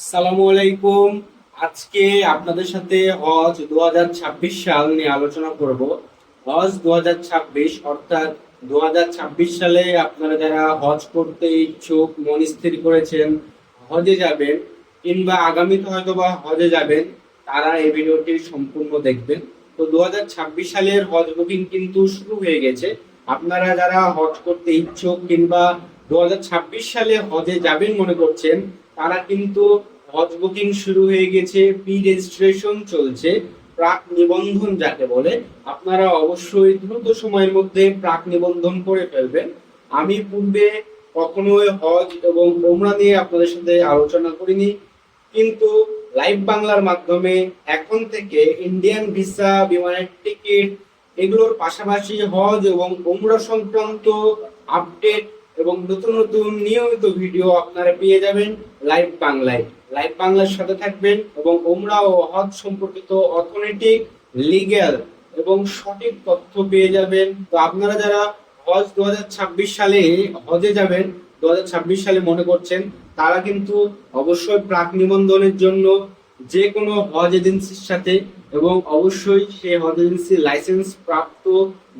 আসসালামু আলাইকুম। আজকে আপনাদের সাথে হজ দু সাল নিয়ে আলোচনা করব। হজ দু হাজার ছাব্বিশ, অর্থাৎ দু হাজার ছাব্বিশ সালে আপনারা যারা হজ করতে ইচ্ছুক, মন স্থির করেছেন, হজে যাবেন কিংবা আগামীতে হয়তো বা হজে যাবেন, তারা এই ভিডিওটি সম্পূর্ণ দেখবেন। তো দু হাজার ছাব্বিশ সালের হজ বুকিং কিন্তু শুরু হয়ে গেছে। আপনারা যারা হজ করতে ইচ্ছুক কিংবা দু হাজার ছাব্বিশ সালে হজে যাবেন মনে করছেন তারা কিন্তু হজ বুকিং শুরু হয়ে গেছে, প্রি রেজিস্ট্রেশন চলছে, প্রাক নিবন্ধন যাকে বলে। আপনারা অবশ্যই দ্রুত সময়ের মধ্যে প্রাক নিবন্ধন করে ফেলবেন। আমি পূর্বে কখনোই হজ এবং ওমরা নিয়ে আপনাদের সাথে আলোচনা করিনি, কিন্তু লাইভ বাংলার মাধ্যমে এখন থেকে ইন্ডিয়ান ভিসা, বিমানের টিকিট, এগুলোর পাশাপাশি হজ এবং ওমরা সংক্রান্ত আপডেট এবং নতুন নতুন নিয়মিত ভিডিও আপনারা পেয়ে যাবেন লাইভ বাংলায়। লাইভ বাংলার সাথে থাকবেন এবং ওমরা ও হজ সম্পর্কিত অর্থনৈতিক লিগ্যাল এবং সঠিক তথ্য পেয়ে যাবেন। তো আপনারা যারা হজ দু হাজার ছাব্বিশ সালে হজে যাবেন দু হাজার ছাব্বিশ সালে মনে করছেন, তারা কিন্তু অবশ্যই প্রাক নিবন্ধনের জন্য যে কোনো হজ এজেন্সির সাথে এবং অবশ্যই সে হজ এজেন্সির লাইসেন্স প্রাপ্ত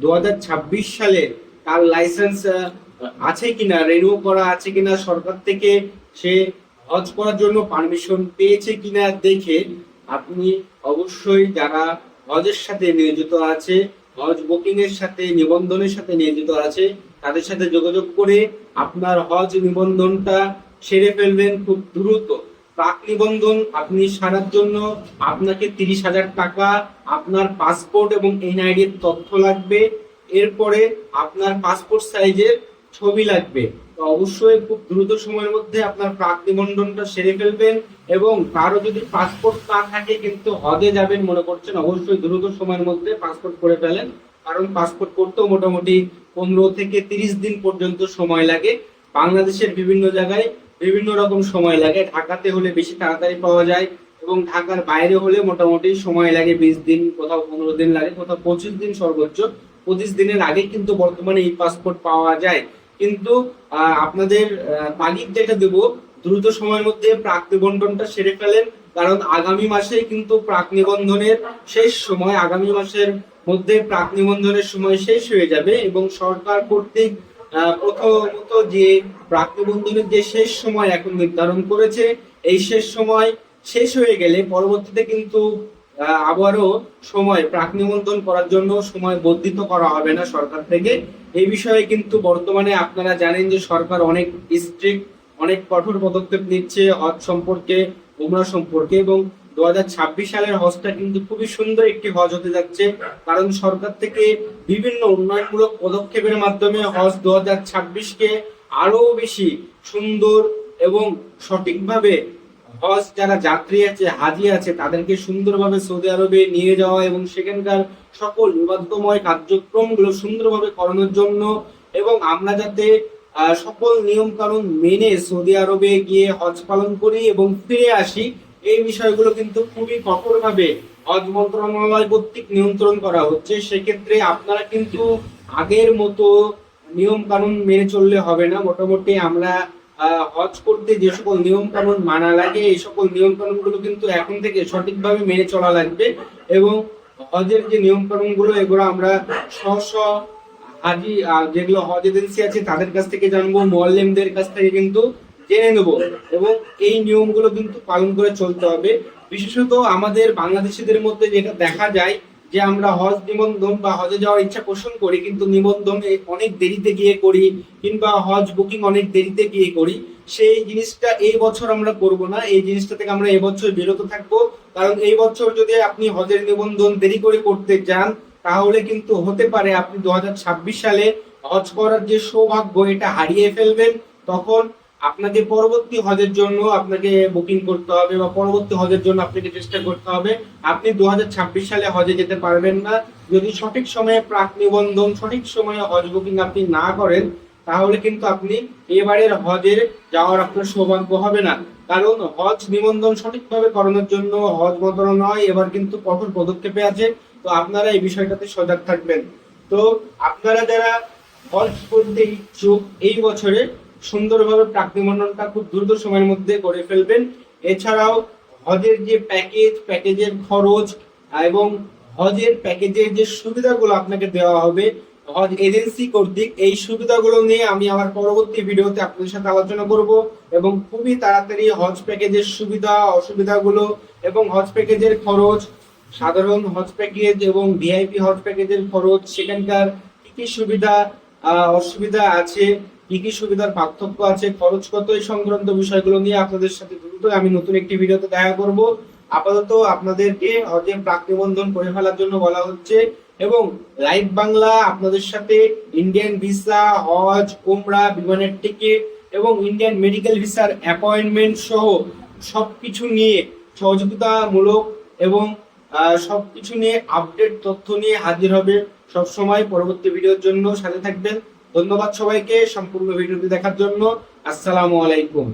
দু হাজার ছাব্বিশ সালে তার লাইসেন্স আছে কিনা রিনিউ করা আছে কিনা, সরকার থেকে সে হজ করার জন্য পারমিশন পেয়েছে কিনা দেখে আপনি অবশ্যই যারা হজের সাথে নিয়োজিত আছে, হজ বুকিং এর সাথে, নিবন্ধনের সাথে নিয়োজিত আছে, তাদের সাথে যোগাযোগ করে আপনার হজ নিবন্ধনটা সেরে ফেলবেন খুব দ্রুত। প্রাক নিবন্ধন আপনি সারার জন্য আপনাকে তিরিশ হাজার টাকা, আপনার পাসপোর্ট এবং এনআইডি এর তথ্য লাগবে। এরপরে আপনার পাসপোর্ট সাইজের ছবি লাগবে। তো অবশ্যই খুব দ্রুত সময়ের মধ্যে আপনার প্রাক নিবন্ধনটা সেরে ফেলবেন এবং কারও যদি পাসপোর্ট না থাকে কিন্তু হজে যাবেন মনে করছেন, অবশ্যই দ্রুত সময়ের মধ্যে পাসপোর্ট করে ফেলেন। কারণ পাসপোর্ট করতেও মোটামুটি পনেরো থেকে তিরিশ দিন পর্যন্ত সময় লাগে। বাংলাদেশের বিভিন্ন জায়গায় বিভিন্ন রকম সময় লাগে। ঢাকাতে হলে বেশি তাড়াতাড়ি পাওয়া যায় এবং ঢাকার বাইরে হলে মোটামুটি সময় লাগে বিশ দিন, কোথাও পনেরো দিন লাগে, কোথাও পঁচিশ দিন সর্বোচ্চ। পঁচিশ দিনের আগে কিন্তু বর্তমানে এই পাসপোর্ট পাওয়া যায়। কিন্তু আপনাদের তাগিদ যেটা দেবো, দ্রুত সময়ের মধ্যে প্রাক নিবন্ধনটা সেরে ফেলেন। কারণ আগামী মাসে কিন্তু প্রাক নিবন্ধনের শেষ সময়, আগামী মাসের মধ্যে প্রাক নিবন্ধনের সময় শেষ হয়ে যাবে এবং সরকার কর্তৃক প্রথমত যে প্রাক নিবন্ধনের যে শেষ সময় এখন নির্ধারণ করেছে, এই শেষ সময় শেষ হয়ে গেলে পরবর্তীতে কিন্তু আবারও সময়, প্রাক নিবন্ধন করার জন্য সময় বর্ধিত করা হবে না সরকার থেকে। এই বিষয়ে কিন্তু বর্তমানে আপনারা জানেন যে সরকার অনেক স্ট্রিক্ট অনেক কঠোর পদক্ষেপ নিচ্ছে হজ সম্পর্কে, উমরা সম্পর্কে এবং দু হাজার ছাব্বিশ সালের হজটা কিন্তু খুবই সুন্দর একটি হজ হতে যাচ্ছে। কারণ সরকার থেকে বিভিন্ন উন্নয়নমূলক পদক্ষেপের মাধ্যমে হজ দু হাজার ছাব্বিশ কে আরও বেশি সুন্দর এবং সঠিকভাবে হজ যারা যাত্রী আছে, হাজি আছে, তাদেরকে সুন্দরভাবে সৌদি আরবে নিয়ে যাওয়া এবং সেখানকার সকল বিবাদময় কার্যক্রমগুলো সুন্দরভাবে করানোর জন্য এবং আমরা যাতে সকল নিয়ম কানুন মেনে সৌদি আরবে গিয়ে হজ পালন করি এবং ফিরে আসি, এই বিষয়গুলো কিন্তু খুবই কঠোরভাবে হজ মন্ত্রণালয় কর্তৃক নিয়ন্ত্রণ করা হচ্ছে। সেক্ষেত্রে আপনারা কিন্তু আগের মতো নিয়ম কানুন মেনে চললে হবে না। মোটামুটি আমরা হজ করতে যে সকল নিয়ম কানুন মানা লাগে, এই সকল নিয়ম কানুনগুলো কিন্তু এখন থেকে সঠিকভাবে মেনে চলা লাগবে এবং হজের যে নিয়ম কানুনগুলো এগুলো আমরা স্ব স্ব হাজি যেগুলো হজ এজেন্সি আছে, তাদের কাছ থেকে জানব, মোয়াল্লেমদের কাছ থেকে কিন্তু জেনে নেব এবং এই নিয়মগুলো কিন্তু পালন করে চলতে হবে। বিশেষত আমাদের বাংলাদেশিদের মধ্যে যেটা দেখা যায় যে আমরা হজ নিবন্ধন বা হজে যাওয়ার ইচ্ছা পোষণ করি, কিন্তু নিবন্ধন অনেক দেরিতে গিয়ে করি কিংবা হজ বুকিং অনেক দেরিতে গিয়ে করি, সেই জিনিসটা এই বছর আমরা করব না। এই জিনিসটা থেকে আমরা এবছর বিরত থাকব। কারণ এই বছর যদি আপনি হজের নিবন্ধন দেরি করে করতে যান, তাহলে কিন্তু হতে পারে আপনি দু হাজার ছাব্বিশ সালে হজ করার যে সৌভাগ্য, এটা হারিয়ে ফেলবেন। তখন আপনাকে পরবর্তী হজের জন্য আপনাকে বুকিং করতে হবে বা পরবর্তী হজের জন্য আপনাকে চেষ্টা করতে হবে। আপনি দু হাজার ছাব্বিশ সালে হজে যেতে পারবেন না। যদি সঠিক সময়ে প্রাক নিবন্ধন, সঠিক সময়ে হজ বুকিং আপনি না করেন, তাহলে কিন্তু আপনি এবারের হজের যাওয়ার আপনার সৌভাগ্য হবে না। কারণ হজ নিবন্ধন সঠিকভাবে করানোর জন্য হজ মন্ত্রণালয় এবার কিন্তু কঠোর পদক্ষেপে আছে। তো আপনারা এই বিষয়টাতে সজাগ থাকবেন। তো আপনারা যারা হজ করতে ইচ্ছুক, এই বছরে সুন্দরভাবে প্রাক নিবন্ধনটা খুব দ্রুত সময়ের মধ্যে করে ফেলবেন। এছাড়াও হজের যে প্যাকেজ প্যাকেজের খরচ এবং হজের প্যাকেজের যে সুবিধাগুলো আপনাকে দেওয়া হবে, হজ এজেন্সি কর্তৃক এই সুবিধাগুলো নিয়ে আমি আমার পরবর্তী ভিডিওতে আপনাদের সাথে আলোচনা করব এবং খুবই তাড়াতাড়ি হজ প্যাকেজের সুবিধা, অসুবিধাগুলো এবং হজ প্যাকেজের খরচ, সাধারণ হজ প্যাকেজ এবং ভিআইপি হজ প্যাকেজের খরচ, সেখানকার কি কি সুবিধা অসুবিধা আছে কি কি সুবিধার পার্থক্য আছে, খরচ কত, এই সংক্রান্ত বিষয়গুলো নিয়ে আপনাদের সাথে দ্রুত আমি নতুন একটি ভিডিওতে দেখা করব। আপাতত আপনাদেরকে হজে প্রাক নিবন্ধন করে ফেলার জন্য বলা হচ্ছে এবং লাইভ বাংলা আপনাদের সাথে ইন্ডিয়ান ভিসা, হজ কোমরা বিমানের টিকিট এবং ইন্ডিয়ান মেডিকেল ভিসার অ্যাপয়েন্টমেন্ট সহ সব কিছু নিয়ে সহযোগিতামূলক এবং সব কিছু নিয়ে আপডেট তথ্য নিয়ে হাজির হবে সব সময় পরবর্তী ভিডিওর জন্য সাথে থাকবেন। ধন্যবাদ সবাইকে সম্পূর্ণ ভিডিওটি দেখার জন্য। আসসালামু আলাইকুম।